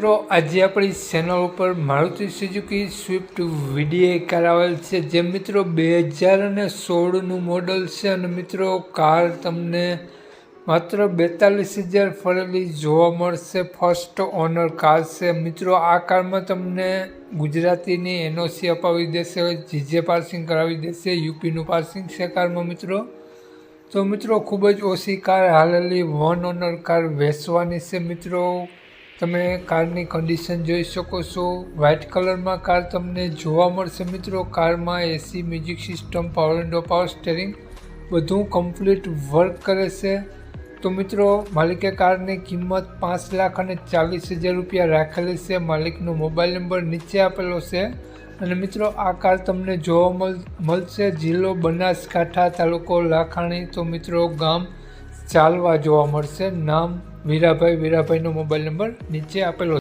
મિત્રો, આજે આપણી ચેનલ ઉપર Maruti Suzuki Swift VDA car આવેલ છે, જે મિત્રો બે હજાર અને સોળનું મોડલ છે અને મિત્રો કાર તમને માત્ર બેતાલીસ હજાર ફરેલી જોવા મળશે ફર્સ્ટ ઓનર કાર છે. મિત્રો, આ કારમાં તમને ગુજરાતીની એનઓસી અપાવી દેશે જીજે પાર્સિંગ કરાવી દેશે યુપીનું પાર્સિંગ છે કારમાં મિત્રો. તો મિત્રો, ખૂબ જ ઓછી કાર હાલેલી વન ઓનર કાર વેચવાની છે, મિત્રો. તમે કારની કન્ડિશન જોઈ શકો છો. વ્હાઇટ કલરમાં કાર તમને જોવા મળશે મિત્રો. કારમાં AC music system power window power steering બધું કમ્પ્લીટ વર્ક કરે છે. તો મિત્રો, માલિકે કારની કિંમત પાંચ લાખ અને ચાલીસ હજાર રૂપિયા રાખેલી છે. માલિકનો મોબાઈલ નંબર નીચે આપેલો છે. અને મિત્રો, આ કાર તમને જોવા મળ મળશે જિલ્લો બનાસકાંઠા તાલુકો લાખાણી. તો મિત્રો, ગામ ચાલવા જોવા મળશે. નામ વીરાભાઈ વીરાભાઈનો મોબાઈલ નંબર નીચે આપેલો